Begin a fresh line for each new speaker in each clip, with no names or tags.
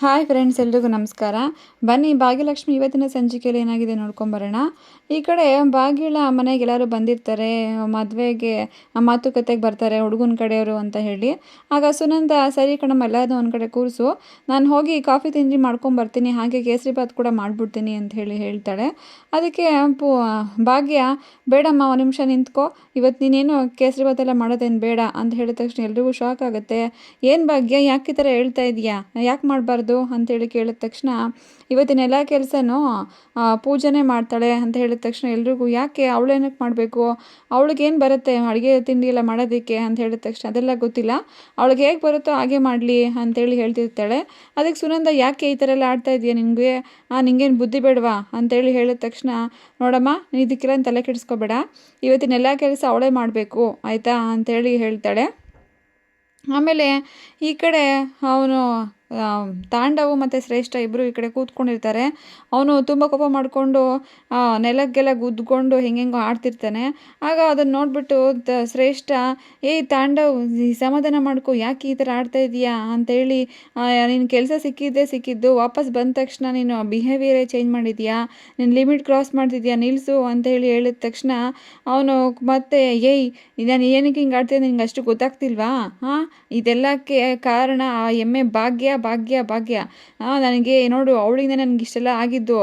Hi friends ಎಲ್ರಿಗೂ ನಮಸ್ಕಾರ. ಬನ್ನಿ, ಭಾಗ್ಯಲಕ್ಷ್ಮಿ ಇವತ್ತಿನ ಸಂಚಿಕೆಯಲ್ಲಿ ಏನಾಗಿದೆ ನೋಡ್ಕೊಂಬರೋಣ ಈ ಕಡೆ ಭಾಗ್ಯಳ ಮನೆಗೆ ಎಲ್ಲರೂ ಬಂದಿರ್ತಾರೆ, ಮದುವೆಗೆ ಮಾತುಕತೆಗೆ ಬರ್ತಾರೆ, ಹುಡುಗನ ಕಡೆಯವರು ಅಂತ ಹೇಳಿ. ಆಗ ಸುನಂದ, ಸರಿ ಕಣಮ್ಮ ಎಲ್ಲರೂ ಒಂದು ಕಡೆ ಕೂರಿಸು. ನಾನು ಹೋಗಿ ಕಾಫಿ ತಿಂಡಿ ಮಾಡ್ಕೊಂಬರ್ತೀನಿ ಹಾಗೆ ಕೇಸರಿ ಬಾತ್ ಕೂಡ ಮಾಡಿಬಿಡ್ತೀನಿ ಅಂತ ಹೇಳಿ ಹೇಳ್ತಾಳೆ. ಅದಕ್ಕೆ ಭಾಗ್ಯ, ಬೇಡಮ್ಮ, ಒಂದು ನಿಮಿಷ ನಿಂತ್ಕೋ. ಇವತ್ತು ನೀನೇನು ಕೇಸರಿ ಬಾತ್ ಎಲ್ಲ ಮಾಡೋದೇನು ಬೇಡ ಅಂತ ಹೇಳಿದ ತಕ್ಷಣ ಎಲ್ರಿಗೂ ಶಾಕ್ ಆಗುತ್ತೆ. ಏನು ಭಾಗ್ಯ, ಯಾಕೆ ಈ ಥರ ಹೇಳ್ತಾ ಇದೆಯಾ? ಯಾಕೆ ಮಾಡಬಾರ್ದು? ಅಂತೇಳಿ ಕೇಳಿದ ತಕ್ಷಣ, ಇವತ್ತಿನ ಎಲ್ಲ ಕೆಲಸನೂ ಪೂಜೆನೇ ಮಾಡ್ತಾಳೆ ಅಂತ ಹೇಳಿದ ತಕ್ಷಣ ಎಲ್ರಿಗೂ, ಯಾಕೆ ಅವಳೇನಕ್ಕೆ ಮಾಡಬೇಕು? ಅವಳಿಗೇನು ಬರುತ್ತೆ? ಅಡುಗೆ ತಿಂಡಿ ಎಲ್ಲ ಮಾಡೋದಕ್ಕೆ? ಅಂತ ಹೇಳಿದ ತಕ್ಷಣ, ಅದೆಲ್ಲ ಗೊತ್ತಿಲ್ಲ. ಅವಳಿಗೆ ಹೇಗೆ ಬರುತ್ತೋ ಹಾಗೆ ಮಾಡಲಿ ಅಂತೇಳಿ ಹೇಳ್ತಿರ್ತಾಳೆ. ಅದಕ್ಕೆ, ಸುನಂದ, ಯಾಕೆ ಈ ಥರ ಎಲ್ಲ ಆಡ್ತಾ ಇದೆಯಾ ನಿನಗೆ? ನಿಂಗೇನು ಬುದ್ಧಿ ಬೇಡವಾ? ಅಂತೇಳಿ ಹೇಳಿದ ತಕ್ಷಣ, ನೋಡಮ್ಮ, ನೀನು ಇದಕ್ಕೆಲ್ಲ ತಲೆ ಕೆಡಿಸ್ಕೋಬೇಡ. ಇವತ್ತಿನ ಎಲ್ಲ ಕೆಲಸ ಅವಳೇ ಮಾಡಬೇಕು. ಆಯಿತಾ? ಅಂತೇಳಿ ಹೇಳ್ತಾಳೆ. ಆಮೇಲೆ ಈ ಕಡೆ ಅವನು ತಾಂಡವು ಮತ್ತು ಶ್ರೇಷ್ಠ ಇಬ್ಬರು ಈ ಕಡೆ ಕೂತ್ಕೊಂಡಿರ್ತಾರೆ. ಅವನು ತುಂಬ ಕೋಪ ಮಾಡಿಕೊಂಡು ನೆಲಕ್ಕೆಲ್ಲ ಗುದ್ದುಕೊಂಡು ಹೆಂಗೆಂಗೋ ಆಡ್ತಿರ್ತಾನೆ. ಆಗ ಅದನ್ನು ನೋಡಿಬಿಟ್ಟು ತ ಶ್ರೇಷ್ಠ ಏಯ್ ತಾಂಡವ್ ಸಮಾಧಾನ ಮಾಡ್ಕೊ, ಯಾಕೆ ಈ ಥರ ಆಡ್ತಾ ಇದೀಯಾ? ಅಂತೇಳಿ ನಿನ್ನ ಕೆಲಸ ಸಿಕ್ಕಿದ್ದೇ ಸಿಕ್ಕಿದ್ದು, ವಾಪಸ್ ಬಂದ ತಕ್ಷಣ ನೀನು ಬಿಹೇವಿಯರೇ ಚೇಂಜ್ ಮಾಡಿದೀಯಾ? ನೀನು ಲಿಮಿಟ್ ಕ್ರಾಸ್ ಮಾಡ್ತಿದ್ಯಾ? ನಿಲ್ಲಿಸು ಅಂತೇಳಿ ಹೇಳಿದ ತಕ್ಷಣ ಅವನು ಮತ್ತೆ, ಏಯ್, ನಾನು ಏನಕ್ಕೆ ಹಿಂಗೆ ಆಡ್ತೀನಿ ನಿಂಗೆ ಅಷ್ಟು ಗೊತ್ತಾಗ್ತಿಲ್ವಾ? ಹಾಂ ಇದೆಲ್ಲಕ್ಕೆ ಕಾರಣ ಆ ಎಮ್ಮೆ ಭಾಗ್ಯ ಭಾಗ್ಯ ಭಾಗ್ಯ. ನನಗೆ ನೋಡು, ಅವಳಿಂದ ನನಗೆ ಇಷ್ಟೆಲ್ಲ ಆಗಿದ್ದು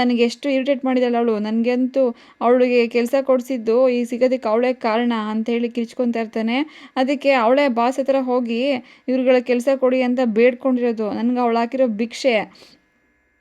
ನನಗೆ ಎಷ್ಟು ಇರಿಟೇಟ್ ಮಾಡಿದಾಳೆ ಅವಳು. ನನಗಂತೂ ಅವಳಿಗೆ ಕೆಲಸ ಕೊಡಿಸಿದ್ದು ಈ ಸಿಗೋದಕ್ಕೆ ಅವಳೇ ಕಾರಣ ಅಂತ ಹೇಳಿ ಕಿರ್ಚ್ಕೊತಾ ಇರ್ತಾನೆ. ಅದಕ್ಕೆ ಅವಳೇ ಬಾಸ್ ಹತ್ರ ಹೋಗಿ, ಇವ್ರುಗಳ ಕೆಲಸ ಕೊಡಿ ಅಂತ ಬೇಡ್ಕೊಂಡಿರೋದು. ನನಗೆ ಅವಳು ಹಾಕಿರೋ ಭಿಕ್ಷೆ.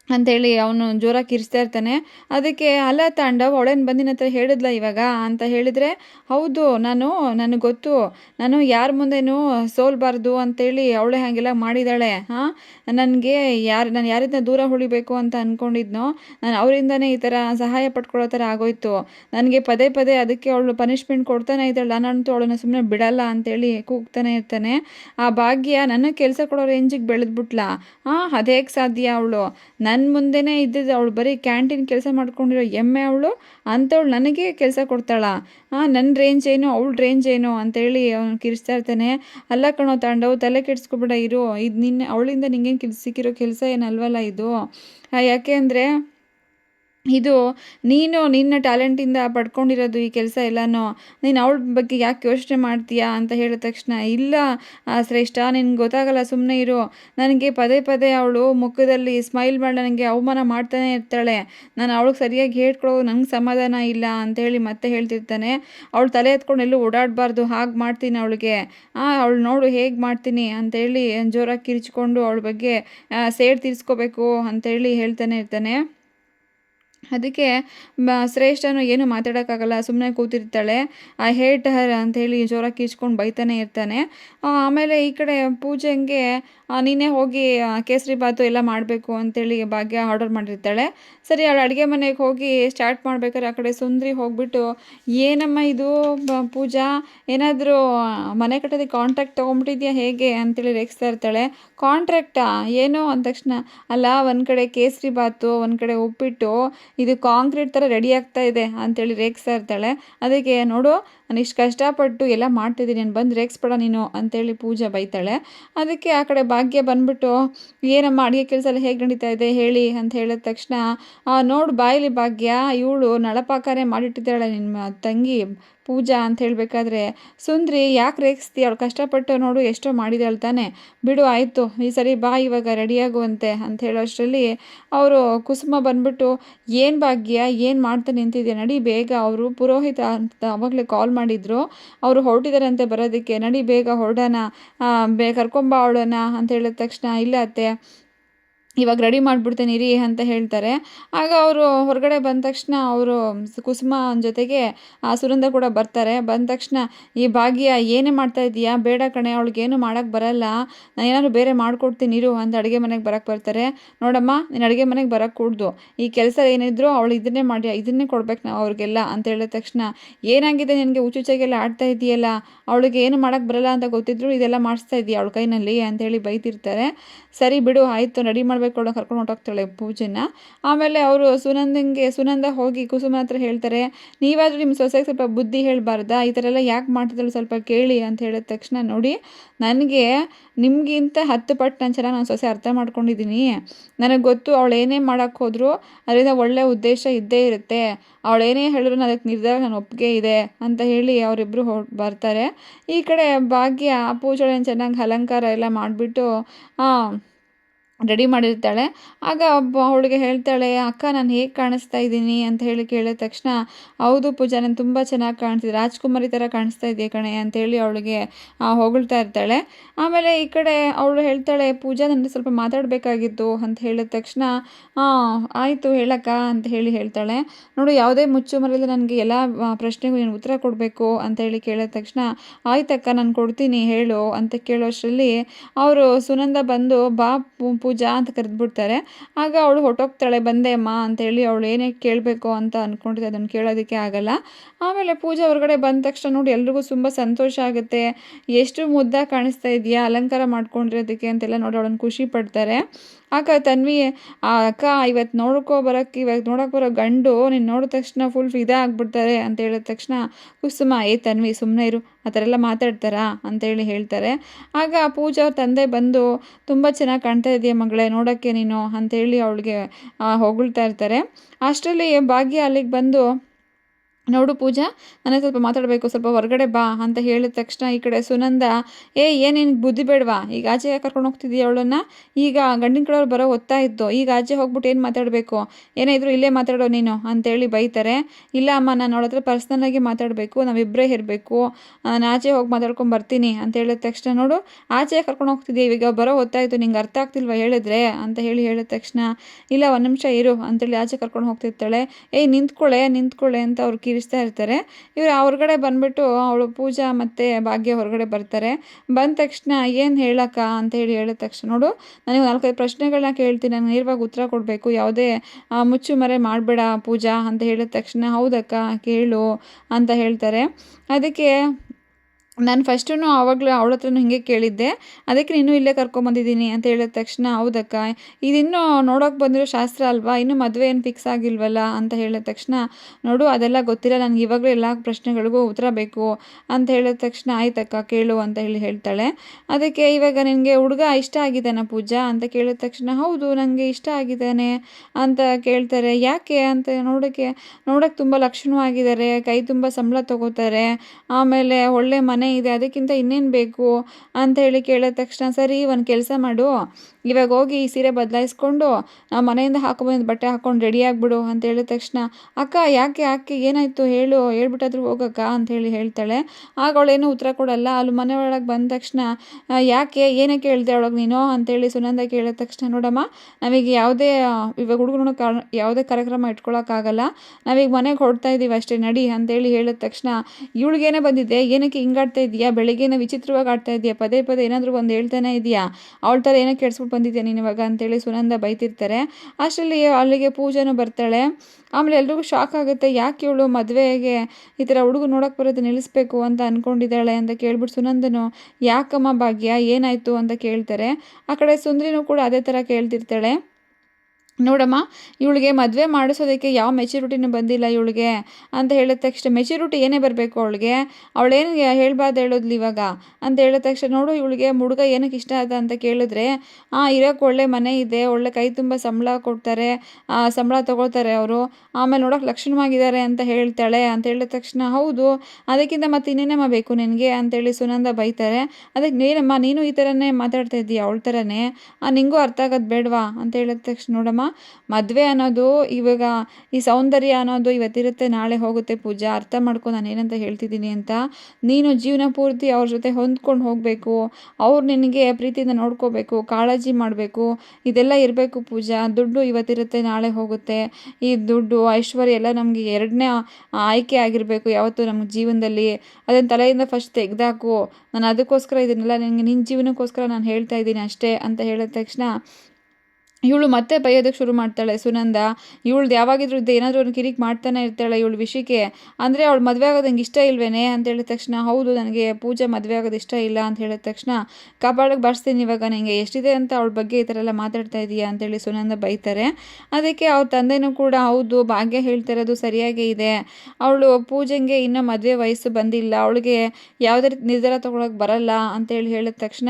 ಅಂತೇಳಿ ಅವನು ಜೋರಾಗಿ ಕಿರಿಸ್ತಾ ಇರ್ತಾನೆ. ಅದಕ್ಕೆ ಅಲ್ಲ ತಾಂಡವ್ ಅವಳೇನು ಬಂದಿನ ಹತ್ರ ಹೇಳಿದ್ಲ ಇವಾಗ? ಅಂತ ಹೇಳಿದರೆ, ಹೌದು, ನಾನು, ನನಗೆ ಗೊತ್ತು. ನಾನು ಯಾರ ಮುಂದೆನೂ ಸೋಲ್ಬಾರ್ದು ಅಂತೇಳಿ ಅವಳೇ ಹಾಗೆಲ್ಲ ಮಾಡಿದ್ದಾಳೆ ಹಾಂ? ನನಗೆ ಯಾರು, ನಾನು ಯಾರಿಂದ ದೂರ ಉಳಿಬೇಕು ಅಂತ ಅಂದ್ಕೊಂಡಿದ್ನೋ ನಾನು ಅವರಿಂದನೇ ಈ ಥರ ಸಹಾಯ ಪಡ್ಕೊಳ್ಳೋ ಥರ ಆಗೋಯ್ತು. ನನಗೆ ಪದೇ ಪದೇ ಅದಕ್ಕೆ ಅವಳು ಪನಿಷ್ಮೆಂಟ್ ಕೊಡ್ತಾನೆ ಇದ್ದಾಳೆ. ನಾನಂತೂ ಅವಳನ್ನು ಸುಮ್ಮನೆ ಬಿಡಲ್ಲ ಅಂತೇಳಿ ಕೂಗ್ತಾನೆ ಇರ್ತಾನೆ. ಆ ಭಾಗ್ಯ ನನಗೆ ಕೆಲಸ ಕೊಡೋ ರೇಂಜಿಗೆ ಬೆಳೆದ್ಬಿಟ್ಲ. ಹಾಂ ಅದೇಗೆ ಸಾಧ್ಯ ಅವಳು? ನನ್ನ ಮುಂದೆನೇ ಇದ್ದಿದ್ದು ಅವಳು ಬರೀ ಕ್ಯಾಂಟೀನ್ ಕೆಲಸ ಮಾಡ್ಕೊಂಡಿರೋ ಎಮ್ಮೆ ಅವಳು, ಅಂಥವಳು ನನಗೆ ಕೆಲಸ ಕೊಡ್ತಾಳ. ಹಾಂ ನನ್ನ ರೇಂಜ್ ಏನು, ಅವಳು ರೇಂಜ್ ಏನು ಅಂತೇಳಿ ಅವನು ಕಿರಿಸ್ತಾ ಇರ್ತಾನೆ. ಅಲ್ಲ ಕಣೋ ತಾಂಡವು, ತಲೆ ಕೆಡಿಸ್ಕೊಬೇಡ, ಇರು. ಇದು ನಿನ್ನೆ, ಅವಳಿಂದ ನಿಂಗೇನು ಸಿಕ್ಕಿರೋ ಕೆಲಸ ಏನಲ್ವಲ್ಲ ಇದು? ಯಾಕೆ ಅಂದರೆ ಇದು ನೀನು ನಿನ್ನ ಟ್ಯಾಲೆಂಟಿಂದ ಪಡ್ಕೊಂಡಿರೋದು ಈ ಕೆಲಸ ಎಲ್ಲನೂ, ನೀನು ಅವಳ ಬಗ್ಗೆ ಯಾಕೆ ಯೋಚನೆ ಮಾಡ್ತೀಯಾ ಅಂತ ಹೇಳಿದ ತಕ್ಷಣ, ಇಲ್ಲ ಶ್ರೇಷ್ಠ ನಿನ್ಗೆ ಗೊತ್ತಾಗಲ್ಲ ಸುಮ್ಮನೆ ಇರು. ನನಗೆ ಪದೇ ಪದೇ ಅವಳು ಮುಖದಲ್ಲಿ ಸ್ಮೈಲ್ ಮಾಡಿ ನನಗೆ ಅವಮಾನ ಮಾಡ್ತಾನೆ ಇರ್ತಾಳೆ. ನಾನು ಅವಳಿಗೆ ಸರಿಯಾಗಿ ಹೇಳ್ಕೊಳೋದು ನಂಗೆ ಸಮಾಧಾನ ಇಲ್ಲ ಅಂತೇಳಿ ಮತ್ತೆ ಹೇಳ್ತಿರ್ತಾನೆ. ಅವಳು ತಲೆ ಎತ್ಕೊಂಡು ಎಲ್ಲೂ ಓಡಾಡಬಾರ್ದು, ಹಾಗೆ ಮಾಡ್ತೀನಿ ಅವಳಿಗೆ. ಅವಳು ನೋಡು ಹೇಗೆ ಮಾಡ್ತೀನಿ ಅಂತೇಳಿ ಜೋರಾಗಿ ಕಿರಿಚಿಕೊಂಡು ಅವಳ ಬಗ್ಗೆ ಸೇಡ್ ತೀರಿಸ್ಕೋಬೇಕು ಅಂತೇಳಿ ಹೇಳ್ತಾನೆ ಇರ್ತಾನೆ. ಅದಕ್ಕೆ ಶ್ರೇಷ್ಠನು ಏನು ಮಾತಾಡೋಕ್ಕಾಗಲ್ಲ ಸುಮ್ಮನೆ ಕೂತಿರ್ತಾಳೆ. ಆ ಹೇಟ್ ಹರ್ ಅಂಥೇಳಿ ಜೋರಾಗಿ ಕೀಚ್ಕೊಂಡು ಬೈತಾನೆ ಇರ್ತಾನೆ. ಆಮೇಲೆ ಈ ಕಡೆ ಪೂಜೆಗೆ ನೀನೇ ಹೋಗಿ ಕೇಸರಿ ಬಾತು ಎಲ್ಲ ಮಾಡಬೇಕು, ಅಂತೇಳಿ ಭಾಗ್ಯ ಆರ್ಡರ್ ಮಾಡಿರ್ತಾಳೆ. ಸರಿ ಅವಳು ಅಡುಗೆ ಮನೆಗೆ ಹೋಗಿ ಸ್ಟಾರ್ಟ್ ಮಾಡ್ಬೇಕಾದ್ರೆ ಆ ಕಡೆ ಸುಂದ್ರಿ ಹೋಗ್ಬಿಟ್ಟು, ಏನಮ್ಮ ಇದು ಪೂಜಾ? ಏನಾದರೂ ಮನೆ ಕಟ್ಟೋದಕ್ಕೆ ಕಾಂಟ್ರಾಕ್ಟ್ ತೊಗೊಂಬಿಟ್ಟಿದ್ಯಾ ಹೇಗೆ? ಅಂತೇಳಿ ರೇಗಿಸ್ತಾ ಇರ್ತಾಳೆ. ಕಾಂಟ್ರಾಕ್ಟಾ ಏನು? ಅಂದ ತಕ್ಷಣ, ಅಲ್ಲ, ಒಂದು ಕಡೆ ಕೇಸರಿ ಬಾತು, ಒಂದು ಕಡೆ ಉಪ್ಪಿಟ್ಟು ಇದು ಕಾಂಕ್ರೀಟ್ ಥರ ರೆಡಿ ಆಗ್ತಾ ಇದೆ ಅಂತೇಳಿ ರೇಗಿಸ್ತಾ ಇರ್ತಾಳೆ ಅದಕ್ಕೆ ನೋಡು, ನಾನು ಇಷ್ಟು ಕಷ್ಟಪಟ್ಟು ಎಲ್ಲ ಮಾಡ್ತಿದ್ದೀನಿ, ನಾನು ಬಂದು ರೇಗಿಸ್ಬೇಡ ನೀನು ಅಂಥೇಳಿ ಪೂಜಾ ಬೈತಾಳೆ. ಅದಕ್ಕೆ ಆ ಕಡೆ ಭಾಗ್ಯ ಬಂದ್ಬಿಟ್ಟು, ಏನಮ್ಮ ಅಡುಗೆ ಕೆಲಸ ಎಲ್ಲ ಹೇಗೆ ನಡೀತಾ ಇದೆ ಹೇಳಿ ಅಂತ ಹೇಳಿದ ತಕ್ಷಣ ನೋಡು ಬಾಯಿಲಿ ಭಾಗ್ಯ, ಇವಳು ನಳಪಾಕನೇ ಮಾಡಿಟ್ಟಿದ್ದಾಳೆ ನಿಮ್ಮ ತಂಗಿ. ಪೂಜಾ ಅಂತ ಹೇಳಬೇಕಾದ್ರೆ, ಸುಂದ್ರಿ, ಯಾಕೆ ರೇಗಿಸ್ತೀಯ? ಅವಳು ಕಷ್ಟಪಟ್ಟು ನೋಡು, ಎಷ್ಟೋ ಮಾಡಿದಾಳೆ ತಾನೆ. ಬಿಡು, ಆಯಿತು. ಈ ಸರಿ ಬಾ, ಇವಾಗ ರೆಡಿಯಾಗುವಂತೆ ಅಂತ ಹೇಳೋಷ್ಟರಲ್ಲಿ ಅವರು ಕುಸುಮ ಬಂದ್ಬಿಟ್ಟು, ಏನು ಭಾಗ್ಯ? ಏನು ಮಾಡ್ತಾ ನಿಂತಿದ್ಯಾ? ನಡಿ ಬೇಗ. ಅವರು ಪುರೋಹಿತ ಅಂತ ಅವಾಗಲೇ ಕಾಲ್ ಮಾಡಿದ್ರು. ಅವರು ಹೊರಟಿದಾರಂತೆ ಬರೋದಕ್ಕೆ. ನಡಿ ಬೇಗ ಹೊರಡೋಣ. ಬೇ ಕರ್ಕೊಂಬ ಅವಳೋಣ ಅಂತ ಹೇಳಿದ ತಕ್ಷಣ, ಇಲ್ಲ ಅತ್ತೆ. ಇವಾಗ ರೆಡಿ ಮಾಡಿಬಿಡ್ತೀನಿ, ಇರಿ ಅಂತ ಹೇಳ್ತಾರೆ. ಆಗ ಅವರು ಹೊರಗಡೆ ಬಂದ ತಕ್ಷಣ ಅವರು ಕುಸುಮ ಜೊತೆಗೆ, ಆ ಸುರಂದ ಕೂಡ ಬರ್ತಾರೆ. ಬಂದ ತಕ್ಷಣ, ಈ ಭಾಗ್ಯ, ಏನೇ ಮಾಡ್ತಾ ಇದೀಯಾ? ಬೇಡ ಕಣೆ, ಅವಳಿಗೇನು ಮಾಡೋಕ್ಕೆ ಬರಲ್ಲ. ನಾನು ಏನಾದ್ರು ಬೇರೆ ಮಾಡ್ಕೊಡ್ತೀನಿ, ಇರು ಅಂತ ಅಡುಗೆ ಮನೆಗೆ ಬರೋಕ್ಕೆ ಬರ್ತಾರೆ. ನೋಡಮ್ಮ, ನೀನು ಅಡುಗೆ ಮನೆಗೆ ಬರೋಕ್ಕೆ ಕೂಡ್ದು. ಈ ಕೆಲಸ ಏನಿದ್ರು ಅವಳು ಇದನ್ನೇ ಮಾಡಿ, ಇದನ್ನೇ ಕೊಡ್ಬೇಕು ನಾವು ಅವ್ರಿಗೆಲ್ಲ ಅಂತ ಹೇಳಿದ ತಕ್ಷಣ, ಏನಾಗಿದೆ? ನಿನಗೆ ಹುಚ್ಚುಚ್ಚಾಗೆಲ್ಲ ಆಡ್ತಾ ಇದೆಯಲ್ಲ. ಅವಳಿಗೆ ಏನು ಮಾಡೋಕ್ಕೆ ಬರಲ್ಲ ಅಂತ ಗೊತ್ತಿದ್ರು ಇದೆಲ್ಲ ಮಾಡಿಸ್ತಾ ಇದೆಯಾ ಅವಳ ಕೈನಲ್ಲಿ? ಅಂತೇಳಿ ಬೈತಿರ್ತಾರೆ. ಸರಿ ಬಿಡು, ಆಯಿತು, ರೆಡಿ ಮಾಡಬೇಕು ಅವಳು ಕರ್ಕೊಂಡು ಹೊಂಟೋಗ್ತಾಳೆ ಪೂಜೆನ. ಆಮೇಲೆ ಅವರು ಸುನಂದಂಗೆ, ಸುನಂದ ಹೋಗಿ ಕುಸುಮ ಹತ್ರ ಹೇಳ್ತಾರೆ, ನೀವಾದರೂ ನಿಮ್ಮ ಸೊಸೆಗೆ ಸ್ವಲ್ಪ ಬುದ್ಧಿ ಹೇಳಬಾರ್ದಾ? ಈ ಥರ ಎಲ್ಲ ಯಾಕೆ ಮಾಡ್ತಿದ್ದಾಳೆ ಸ್ವಲ್ಪ ಕೇಳಿ ಅಂತ ಹೇಳಿದ ತಕ್ಷಣ ನೋಡಿ, ನನಗೆ ನಿಮಗಿಂತ ಹತ್ತು ಪಟ್ಟು ನಾನು ಚೆನ್ನಾಗಿ ನಾನು ಸೊಸೆ ಅರ್ಥ ಮಾಡ್ಕೊಂಡಿದ್ದೀನಿ. ನನಗೆ ಗೊತ್ತು ಅವಳು ಏನೇ ಮಾಡೋಕ್ಕೆ ಹೋದರೂ ಅದರಿಂದ ಒಳ್ಳೆಯ ಉದ್ದೇಶ ಇದ್ದೇ ಇರುತ್ತೆ. ಅವಳು ಏನೇ ಹೇಳಿದ್ರು ಅದಕ್ಕೆ ನಿರ್ಧಾರ ನಾನು ಒಪ್ಪಿಗೆ ಇದೆ ಅಂತ ಹೇಳಿ ಅವರಿಬ್ಬರು ಹೊ, ಬರ್ತಾರೆ. ಈ ಕಡೆ ಭಾಗ್ಯ ಪೂಜೆಯನ್ನು ಚೆನ್ನಾಗಿ ಅಲಂಕಾರ ಎಲ್ಲ ಮಾಡಿಬಿಟ್ಟು ರೆಡಿ ಮಾಡಿರ್ತಾಳೆ. ಆಗ ಒಬ್ಬ ಅವಳಿಗೆ ಹೇಳ್ತಾಳೆ, ಅಕ್ಕ, ನಾನು ಹೇಗೆ ಕಾಣಿಸ್ತಾ ಇದ್ದೀನಿ? ಅಂತ ಹೇಳಿ ಕೇಳಿದ ತಕ್ಷಣ, ಹೌದು ಪೂಜಾ, ನಾನು ತುಂಬ ಚೆನ್ನಾಗಿ ಕಾಣಿಸ್ತಿದ್ದೆ ರಾಜ್ಕುಮಾರಿ ಥರ ಕಾಣಿಸ್ತಾ ಇದೆಯಾ ಕಣೆ? ಅಂಥೇಳಿ ಅವಳಿಗೆ ಹೊಗಳ್ತಾ ಇರ್ತಾಳೆ. ಆಮೇಲೆ ಈ ಕಡೆ ಅವಳು ಹೇಳ್ತಾಳೆ, ಪೂಜಾ ನನ್ನ ಸ್ವಲ್ಪ ಮಾತಾಡಬೇಕಾಗಿತ್ತು. ಅಂತ ಹೇಳಿದ ತಕ್ಷಣ ಆಯಿತು ಹೇಳಕ್ಕ ಅಂತ ಹೇಳಿ ಹೇಳ್ತಾಳೆ. ನೋಡು, ಯಾವುದೇ ಮುಚ್ಚು ಮರದಲ್ಲಿ ನನಗೆ ಎಲ್ಲ ಪ್ರಶ್ನೆಗೂ ನೀನು ಉತ್ತರ ಕೊಡಬೇಕು ಅಂತ ಹೇಳಿ ಕೇಳಿದ ತಕ್ಷಣ, ಆಯ್ತಕ್ಕ, ನಾನು ಕೊಡ್ತೀನಿ, ಹೇಳು ಅಂತ ಕೇಳೋಷ್ಟರಲ್ಲಿ, ಅವರು ಸುನಂದ ಬಂದು, ಬಾ ಪೂಜಾ ಅಂತ ಕರೆದ್ಬಿಡ್ತಾರೆ. ಆಗ ಅವಳು ಹೊಟ್ಟೋಗ್ತಾಳೆ ಬಂದೆ ಅಮ್ಮ ಅಂತೇಳಿ ಅವಳು ಏನೇ ಕೇಳಬೇಕು ಅಂತ ಅಂದ್ಕೊಂಡಿದ್ದೆ ಅದನ್ನು ಕೇಳೋದಕ್ಕೆ ಆಗಲ್ಲ. ಆಮೇಲೆ ಪೂಜಾ ಹೊರಗಡೆ ಬಂದ ತಕ್ಷಣ ನೋಡಿ ಎಲ್ರಿಗೂ ತುಂಬ ಸಂತೋಷ ಆಗುತ್ತೆ. ಎಷ್ಟು ಮುದ್ದಾಗಿ ಕಾಣಿಸ್ತಾ ಇದೆಯಾ, ಅಲಂಕಾರ ಮಾಡ್ಕೊಂಡಿರೋದಕ್ಕೆ ಅಂತೆಲ್ಲ ನೋಡಿ ಅವಳನ್ನು ಖುಷಿ ಪಡ್ತಾರೆ. ಆಗ ತನ್ವಿ ಅಕ್ಕ, ಇವತ್ತು ನೋಡ್ಕೊ ಬರೋಕ್ಕೆ ಇವಾಗ ನೋಡೋಕೆ ಬರೋ ಗಂಡು ನೀನು ನೋಡಿದ ತಕ್ಷಣ ಫುಲ್ ಫಿದಾ ಆಗಿಬಿಡ್ತಾರೆ ಅಂತ ಹೇಳಿದ ತಕ್ಷಣ, ಕುಸುಮ, ಏ ತನ್ವಿ ಸುಮ್ಮನೆ ಇರು, ಆ ಥರ ಎಲ್ಲ ಮಾತಾಡ್ತಾರಾ? ಅಂತೇಳಿ ಹೇಳ್ತಾರೆ. ಆಗ ಪೂಜಾ ಅವ್ರ ತಂದೆ ಬಂದು, ತುಂಬ ಚೆನ್ನಾಗಿ ಕಾಣ್ತಾ ಇದೆಯಾ ಮಗಳೇ ನೋಡೋಕ್ಕೆ ನೀನು ಅಂತೇಳಿ ಅವಳಿಗೆ ಹೊಗಳ್ತಾ ಇರ್ತಾರೆ. ಅಷ್ಟರಲ್ಲಿ ಭಾಗ್ಯ ಅಲ್ಲಿಗೆ ಬಂದು ನೋಡು ಪೂಜಾ, ನನಗೆ ಸ್ವಲ್ಪ ಮಾತಾಡಬೇಕು, ಸ್ವಲ್ಪ ಹೊರಗಡೆ ಬಾ ಅಂತ ಹೇಳಿದ ತಕ್ಷಣ ಈ ಕಡೆ ಸುನಂದ, ಏ, ಏನೇನು ಬುದ್ಧಿ ಬೇಡವಾ? ಈಗ ಆಚೆ ಕರ್ಕೊಂಡು ಹೋಗ್ತಿದ್ದೀಯ ಅವಳನ್ನು? ಈಗ ಗಂಡಿನ ಕಡೆಯವ್ರು ಬರೋ ಇತ್ತು ಈಗ ಆಚೆ ಹೋಗ್ಬಿಟ್ಟು ಏನು ಮಾತಾಡಬೇಕು? ಏನೇ ಇಲ್ಲೇ ಮಾತಾಡೋ ನೀನು ಅಂತೇಳಿ ಬೈತಾರೆ. ಇಲ್ಲ ಅಮ್ಮ, ನಾನು ಅವಳ ಹತ್ರ ಪರ್ಸ್ನಲ್ಲಾಗಿ ಮಾತಾಡಬೇಕು ನಾವಿಬ್ಬರೇ ಇರಬೇಕು. ನಾನು ಆಚೆ ಹೋಗಿ ಮಾತಾಡ್ಕೊಂಡು ಬರ್ತೀನಿ ಅಂತ ಹೇಳಿದ ತಕ್ಷಣ ನೋಡು, ಆಚೆ ಕರ್ಕೊಂಡು ಹೋಗ್ತಿದ್ದೀಯ ಈಗ ಬರೋ ಹೊತ್ತಾಯಿತು ನಿಂಗೆ ಅರ್ಥ ಆಗ್ತಿಲ್ವಾ ಹೇಳಿದ್ರೆ? ಅಂತ ಹೇಳಿ ಹೇಳಿದ ತಕ್ಷಣ, ಇಲ್ಲ, ಒಂದು ನಿಮಿಷ ಇರು ಅಂತೇಳಿ ಆಚೆ ಕರ್ಕೊಂಡು ಹೋಗ್ತಿರ್ತಾಳೆ. ಏಯ್ ನಿಂತ್ಕೊಳ್ಳೆ ನಿಂತ್ಕೊಳ್ಳೆ ಅಂತ ಅವ್ರು ಕಿರಿಸ್ತಾ ಇರ್ತಾರೆ. ಇವರು ಹೊರಗಡೆ ಬಂದುಬಿಟ್ಟು ಅವಳು ಪೂಜಾ ಮತ್ತು ಭಾಗ್ಯ ಹೊರಗಡೆ ಬರ್ತಾರೆ. ಬಂದ ತಕ್ಷಣ ಏನು ಹೇಳಕ್ಕ ಅಂತ ಹೇಳಿ ಹೇಳಿದ ತಕ್ಷಣ ನೋಡು ನನಗೆ ನಾಲ್ಕೈದು ಪ್ರಶ್ನೆಗಳನ್ನ ಕೇಳ್ತೀನಿ. ನನಗೆ ನೇರವಾಗಿ ಉತ್ತರ ಕೊಡಬೇಕು. ಯಾವುದೇ ಮುಚ್ಚು ಮರೆ ಮಾಡಬೇಡ ಪೂಜಾ ಅಂತ ಹೇಳಿದ ತಕ್ಷಣ, ಹೌದಕ್ಕ, ಕೇಳು ಅಂತ ಹೇಳ್ತಾರೆ. ಅದಕ್ಕೆ ನಾನು ಫಸ್ಟು ಆವಾಗಲೂ ಅವಳ ಹತ್ರನೂ ಹಿಂಗೆ ಕೇಳಿದ್ದೆ, ಅದಕ್ಕೆ ನೀನು ಇಲ್ಲೇ ಕರ್ಕೊಂಬಂದಿದ್ದೀನಿ ಅಂತ ಹೇಳಿದ ತಕ್ಷಣ, ಹೌದಕ್ಕ, ಇದಿನ್ನೂ ನೋಡೋಕೆ ಬಂದಿರೋ ಶಾಸ್ತ್ರ ಅಲ್ವಾ? ಇನ್ನೂ ಮದುವೆ ಏನು ಫಿಕ್ಸ್ ಆಗಿಲ್ವಲ್ಲ? ಅಂತ ಹೇಳಿದ ತಕ್ಷಣ, ನೋಡು, ಅದೆಲ್ಲ ಗೊತ್ತಿಲ್ಲ, ನನಗೆ ಇವಾಗಲೂ ಎಲ್ಲ ಪ್ರಶ್ನೆಗಳಿಗೂ ಉತ್ತರ ಬೇಕು ಅಂತ ಹೇಳಿದ ತಕ್ಷಣ, ಆಯ್ತಕ್ಕ, ಕೇಳು ಅಂತ ಹೇಳಿ ಹೇಳ್ತಾಳೆ. ಅದಕ್ಕೆ, ಇವಾಗ ನಿನಗೆ ಹುಡುಗ ಇಷ್ಟ ಆಗಿದ್ದಾನ ಪೂಜಾ? ಅಂತ ಕೇಳಿದ ತಕ್ಷಣ, ಹೌದು ನನಗೆ ಇಷ್ಟ ಆಗಿದ್ದಾನೆ ಅಂತ ಕೇಳ್ತಾರೆ. ಯಾಕೆ? ಅಂತ ನೋಡೋಕ್ಕೆ ನೋಡೋಕ್ಕೆ ತುಂಬ ಲಕ್ಷಣವಾಗಿದ್ದಾರೆ, ಕೈ ತುಂಬ ಸಂಬಳ ತಗೋತಾರೆ, ಆಮೇಲೆ ಒಳ್ಳೆ ಮನೆ ಮನೆ ಇದೆ, ಅದಕ್ಕಿಂತ ಇನ್ನೇನು ಬೇಕು ಅಂತ ಹೇಳಿ ಕೇಳಿದ ತಕ್ಷಣ, ಸರಿ, ಒಂದು ಕೆಲಸ ಮಾಡು. ಇವಾಗ ಹೋಗಿ ಈ ಸೀರೆ ಬದಲಾಯಿಸ್ಕೊಂಡು ನಾವು ಮನೆಯಿಂದ ಹಾಕೊಂಬಂದು ಬಟ್ಟೆ ಹಾಕ್ಕೊಂಡು ರೆಡಿ ಆಗಿಬಿಡು ಅಂತ ಹೇಳಿದ ತಕ್ಷಣ, ಅಕ್ಕ, ಯಾಕೆ ಯಾಕೆ, ಏನಾಯಿತು? ಹೇಳು, ಹೇಳ್ಬಿಟ್ಟಾದ್ರೂ ಹೋಗಕ್ಕ ಅಂತ ಹೇಳಿ ಹೇಳ್ತಾಳೆ. ಆಗ ಅವಳೇನು ಉತ್ತರ ಕೊಡಲ್ಲ. ಅಲ್ಲಿ ಮನೆ ಒಳಗೆ ಬಂದ ತಕ್ಷಣ ಯಾಕೆ, ಏನಕ್ಕೆ ಹೇಳ್ದೆ ಅವಳಗೆ ನೀನು? ಅಂತೇಳಿ ಸುನಂದ ಕೇಳಿದ ತಕ್ಷಣ, ನೋಡಮ್ಮ, ನಾವೀಗ ಯಾವುದೇ, ಇವಾಗ ಹುಡುಗರು ಯಾವುದೇ ಕಾರ್ಯಕ್ರಮ ಇಟ್ಕೊಳಕ್ಕಾಗಲ್ಲ ನಾವೀಗ ಮನೆಗೆ ಹೊಡ್ತಾ ಇದ್ದೀವಿ ಅಷ್ಟೇ, ನಡಿ ಅಂತೇಳಿ ಹೇಳಿದ ತಕ್ಷಣ, ಇವಳಿಗೇನೇ ಬಂದಿದೆ ಏನಕ್ಕೆ ಹಿಂಗಾಡ್ತಾ ಇದೆಯಾ? ಬೆಳಗ್ಗೆನ ವಿಚಿತ್ರವಾಗಿ ಆಡ್ತಾ ಇದೆಯಾ? ಪದೇ ಪದೇ ಏನಾದರೂ ಒಂದು ಹೇಳ್ತಾನೆ ಇದೆಯಾ? ಅವಳ ಥರ ಏನೋ ಕೆಡ್ಸ್ಬಿಟ್ಟು ಬಂದಿದ್ಯಾ ನೀನು ಇವಾಗ ಅಂತೇಳಿ ಸುನಂದ ಬೈತಿರ್ತಾರೆ. ಅಷ್ಟರಲ್ಲಿ ಅಲ್ಲಿಗೆ ಪೂಜೆನೂ ಬರ್ತಾಳೆ. ಆಮೇಲೆ ಎಲ್ರಿಗೂ ಶಾಕ್ ಆಗುತ್ತೆ. ಯಾಕೆ ಇವಳು ಮದುವೆಗೆ ಈ ಥರ ಹುಡುಗ ನೋಡೋಕೆ ಬರೋದು ನಿಲ್ಲಿಸ್ಬೇಕು ಅಂತ ಅಂದ್ಕೊಂಡಿದ್ದಾಳೆ ಅಂತ ಕೇಳ್ಬಿಟ್ಟು ಸುನಂದನು, ಯಾಕಮ್ಮ ಭಾಗ್ಯ? ಏನಾಯಿತು? ಅಂತ ಕೇಳ್ತಾರೆ. ಆ ಕಡೆ ಸುಂದ್ರಿನೂ ಕೂಡ ಅದೇ ಥರ ಕೇಳ್ತಿರ್ತಾಳೆ. ನೋಡಮ್ಮ, ಇವಳಿಗೆ ಮದುವೆ ಮಾಡಿಸೋದಕ್ಕೆ ಯಾವ ಮೆಚುರಿಟಿನೂ ಬಂದಿಲ್ಲ ಇವಳಿಗೆ ಅಂತ ಹೇಳಿದ ತಕ್ಷಣ ಮೆಚುರಿಟಿ ಏನೇ ಬರಬೇಕು ಅವಳಿಗೆ? ಅವಳೇನು ಹೇಳ್ಬಾರ್ದು ಹೇಳೋದ್ಲಿ ಇವಾಗ? ಅಂತ ಹೇಳಿದ ತಕ್ಷಣ, ನೋಡು ಇವಳಿಗೆ ಹುಡುಗ ಏನಕ್ಕೆ ಇಷ್ಟ ಆದ ಅಂತ ಕೇಳಿದ್ರೆ, ಆ ಇರೋಕ್ಕೆ ಒಳ್ಳೆ ಮನೆ ಇದೆ, ಒಳ್ಳೆ ಕೈ ತುಂಬ ಸಂಬಳ ಕೊಡ್ತಾರೆ ಸಂಬಳ ತೊಗೊಳ್ತಾರೆ ಅವರು, ಆಮೇಲೆ ನೋಡೋಕೆ ಲಕ್ಷಣವಾಗಿದ್ದಾರೆ ಅಂತ ಹೇಳ್ತಾಳೆ. ಅಂತ ಹೇಳಿದ ತಕ್ಷಣ, ಹೌದು, ಅದಕ್ಕಿಂತ ಮತ್ತೆ ಇನ್ನೇನಮ್ಮ ಬೇಕು ನಿನಗೆ? ಅಂತೇಳಿ ಸುನಂದ ಬೈತಾರೆ. ಅದಕ್ಕೆ, ನೀನಮ್ಮ, ನೀನು ಈ ಥರನೇ ಮಾತಾಡ್ತಾ ಇದ್ದೀಯ ಅವಳ ಥರನೇ? ನಿಂಗೂ ಅರ್ಥ ಆಗೋದು ಬೇಡವಾ? ಅಂತ ಹೇಳಿದ ತಕ್ಷಣ, ನೋಡಮ್ಮ ಮದುವೆ ಅನ್ನೋದು ಇವಾಗ ಈ ಸೌಂದರ್ಯ ಅನ್ನೋದು ಇವತ್ತಿರುತ್ತೆ, ನಾಳೆ ಹೋಗುತ್ತೆ ಪೂಜಾ, ಅರ್ಥ ಮಾಡ್ಕೊ ನಾನು ಏನಂತ ಹೇಳ್ತಿದ್ದೀನಿ ಅಂತ ನೀನು ಜೀವನ ಪೂರ್ತಿ ಅವ್ರ ಜೊತೆ ಹೊಂದ್ಕೊಂಡು ಹೋಗಬೇಕು, ಅವ್ರು ನಿನಗೆ ಪ್ರೀತಿಯಿಂದ ನೋಡ್ಕೋಬೇಕು, ಕಾಳಜಿ ಮಾಡಬೇಕು, ಇದೆಲ್ಲ ಇರಬೇಕು ಪೂಜಾ, ದುಡ್ಡು ಇವತ್ತಿರುತ್ತೆ, ನಾಳೆ ಹೋಗುತ್ತೆ, ಈ ದುಡ್ಡು, ಐಶ್ವರ್ಯ ಎಲ್ಲ ನಮಗೆ ಎರಡನೇ ಆಯ್ಕೆ ಆಗಿರಬೇಕು ಯಾವತ್ತು ನಮ್ಮ ಜೀವನದಲ್ಲಿ, ಅದನ್ನು ತಲೆಯಿಂದ ಫಸ್ಟ್ ತೆಗೆದಾಕು, ನಾನು ಅದಕ್ಕೋಸ್ಕರ ಇದನ್ನೆಲ್ಲ ನಿನಗೆ ನಿನ್ನ ಜೀವನಕ್ಕೋಸ್ಕರ ನಾನು ಹೇಳ್ತಾ ಇದ್ದೀನಿ ಅಷ್ಟೇ ಅಂತ ಹೇಳಿದ ತಕ್ಷಣ ಇವಳು ಮತ್ತೆ ಬೈಯೋದಕ್ಕೆ ಶುರು ಮಾಡ್ತಾಳೆ ಸುನಂದ. ಇವಳ್ದು ಯಾವಾಗಿದ್ರು ಏನಾದರೂ ಒಂದು ಕಿರಿಕ್ ಮಾಡ್ತಾನೆ ಇರ್ತಾಳೆ ಇವಳು ವಿಷಯಕ್ಕೆ. ಅಂದರೆ ಅವಳು ಮದುವೆ ಆಗೋದು ಇಷ್ಟ ಇಲ್ವೇನೆ ಅಂತ ಹೇಳಿದ ತಕ್ಷಣ, ಹೌದು, ನನಗೆ ಪೂಜೆ ಮದುವೆ ಆಗೋದು ಇಷ್ಟ ಇಲ್ಲ ಅಂತ ಹೇಳಿದ ತಕ್ಷಣ ಕಾಪಾಡೋಕೆ ಬರ್ಸ್ತೀನಿ ಇವಾಗ ನನಗೆ ಎಷ್ಟಿದೆ ಅಂತ ಅವಳ ಬಗ್ಗೆ ಈ ಥರ ಎಲ್ಲ ಮಾತಾಡ್ತಾ ಇದೀಯಾ? ಅಂತೇಳಿ ಸುನಂದ ಬೈತಾರೆ. ಅದಕ್ಕೆ ಅವ್ರ ತಂದೆನೂ ಕೂಡ, ಹೌದು, ಭಾಗ್ಯ ಹೇಳ್ತಾ ಇರೋದು ಸರಿಯಾಗೇ ಇದೆ. ಅವಳು ಪೂಜೆಗೆ ಇನ್ನೂ ಮದುವೆ ವಯಸ್ಸು ಬಂದಿಲ್ಲ. ಅವಳಿಗೆ ಯಾವುದೇ ರೀತಿ ನಿರ್ಧಾರ ತೊಗೊಳಕ್ಕೆ ಬರಲ್ಲ ಅಂತೇಳಿ ಹೇಳಿದ ತಕ್ಷಣ,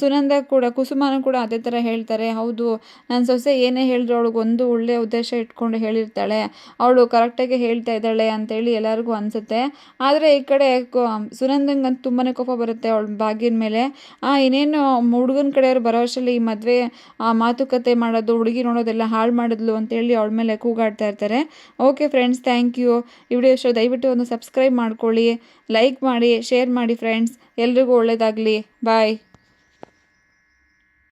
ಸುನಂದ ಕೂಡ ಕುಸುಮಾನು ಕೂಡ ಅದೇ ಥರ ಹೇಳ್ತಾರೆ, ಹೌದು ನನ್ನ ಸೊಸೆ ಏನೇ ಹೇಳಿದ್ರು ಅವಳಿಗೆ ಒಂದು ಒಳ್ಳೆಯ ಉದ್ದೇಶ ಇಟ್ಕೊಂಡು ಹೇಳಿರ್ತಾಳೆ. ಅವಳು ಕರೆಕ್ಟಾಗಿ ಹೇಳ್ತಾ ಇದ್ದಾಳೆ ಅಂತೇಳಿ ಎಲ್ಲರಿಗೂ ಅನಿಸುತ್ತೆ. ಆದರೆ ಈ ಕಡೆ ಸುನಂದಂಗಂತೂ ತುಂಬಾ ಕೋಪ ಬರುತ್ತೆ ಅವಳ ಬಾಗಿನ ಮೇಲೆ. ಇನ್ನೇನು ಹುಡುಗನ ಕಡೆಯವ್ರು ಬರೋ ಈ ಮದುವೆ ಮಾತುಕತೆ ಮಾಡೋದು, ಹುಡುಗಿ ನೋಡೋದೆಲ್ಲ ಹಾಳು ಮಾಡಿದ್ಲು ಅಂತೇಳಿ ಅವಳ ಮೇಲೆ ಕೂಗಾಡ್ತಾ ಇರ್ತಾರೆ. ಓಕೆ ಫ್ರೆಂಡ್ಸ್ ಥ್ಯಾಂಕ್ ಯು ಈ ವಿಡಿಯೋ ಶೋ ದಯವಿಟ್ಟು ಒಂದು ಸಬ್ಸ್ಕ್ರೈಬ್ ಮಾಡ್ಕೊಳ್ಳಿ ಲೈಕ್ ಮಾಡಿ ಶೇರ್ ಮಾಡಿ ಫ್ರೆಂಡ್ಸ್ ಎಲ್ರಿಗೂ ಒಳ್ಳೆಯದಾಗಲಿ ಬಾಯ್